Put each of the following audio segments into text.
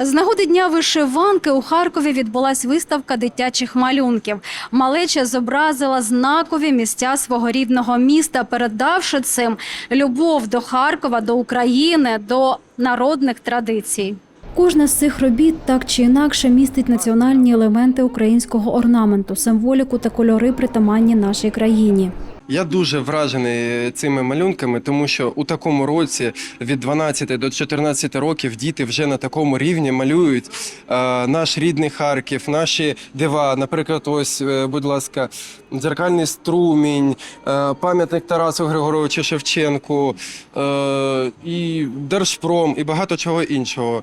З нагоди дня вишиванки у Харкові відбулась виставка дитячих малюнків. Малеча зобразила знакові місця свого рідного міста, передавши цим любов до Харкова, до України, до народних традицій. Кожна з цих робіт так чи інакше містить національні елементи українського орнаменту, символіку та кольори, притаманні нашій країні. Я дуже вражений цими малюнками, тому що у такому році від 12 до 14 років діти вже на такому рівні малюють е, наш рідний Харків, наші дива. Наприклад, ось, е, будь ласка, дзеркальний струмінь, е, пам'ятник Тарасу Григоровичу Шевченку, і Держпром, і багато чого іншого.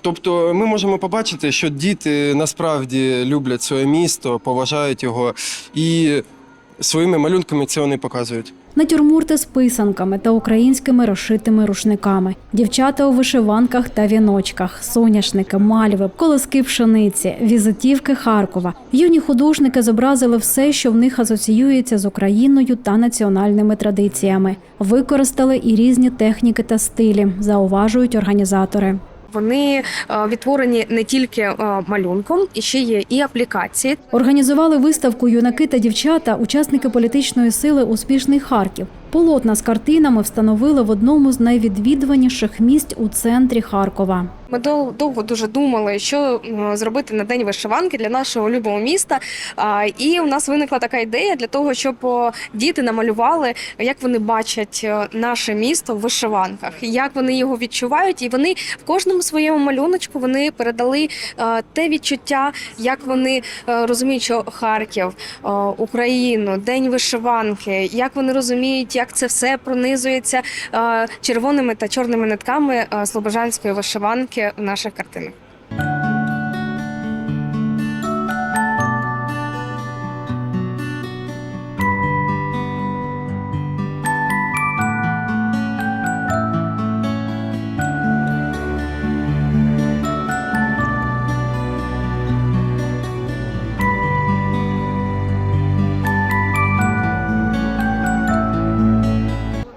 Тобто ми можемо побачити, що діти насправді люблять своє місто, поважають його і своїми малюнками це вони показують. Натюрморти з писанками та українськими розшитими рушниками, дівчата у вишиванках та віночках, соняшники, мальви, колоски пшениці, візитівки Харкова. Юні художники зобразили все, що в них асоціюється з Україною та національними традиціями. Використали і різні техніки та стилі, зауважують організатори. Вони е, відтворені не тільки е, малюнком, і ще є і аплікації. Організували виставку юнаки та дівчата, учасники політичної сили Успішний Харків. Полотна з картинами встановили в одному з найвідвідуваніших місць у центрі Харкова. Ми дов- довго дуже думали, що зробити на день вишиванки для нашого любого міста. І у нас виникла така ідея для того, щоб діти намалювали, як вони бачать е, наше місто в вишиванках, як вони його відчувають, і вони в кожному своєму малюночку вони передали е, те відчуття, як вони е, розуміють, що Харків, Україну, День вишиванки, як вони розуміють, як це все пронизується е, червоними та чорними нитками е, слобожанської вишиванки в наших картинах.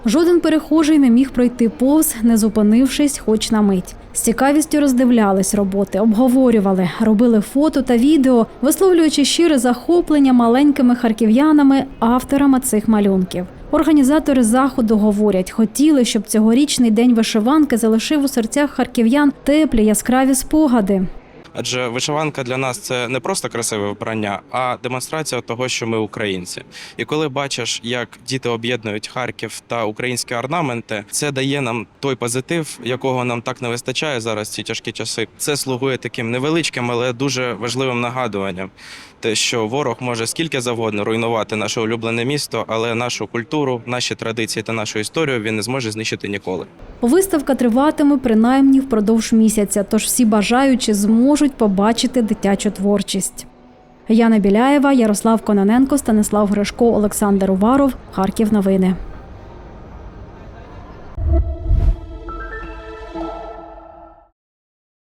Жоден перехожий не міг пройти повз, не зупинившись хоч на мить. З цікавістю роздивлялись роботи, обговорювали, робили фото та відео, висловлюючи щире захоплення маленькими харків'янами, авторами цих малюнків. Організатори заходу говорять, хотіли, щоб цьогорічний день вишиванки залишив у серцях харків'ян теплі яскраві спогади. Адже вишиванка для нас це не просто красиве вбрання, а демонстрація того, що ми українці. І коли бачиш, як діти об'єднують Харків та українські орнаменти, це дає нам той позитив, якого нам так не вистачає зараз ці тяжкі часи. Це слугує таким невеличким, але дуже важливим нагадуванням. Те, що ворог може скільки завгодно руйнувати наше улюблене місто, але нашу культуру, наші традиції та нашу історію він не зможе знищити ніколи. Виставка триватиме принаймні впродовж місяця, тож всі бажаючі зможуть побачити дитячу творчість. Яна Біляєва, Ярослав Кононенко, Станислав Гришко, Олександр Уваров. Харків новини.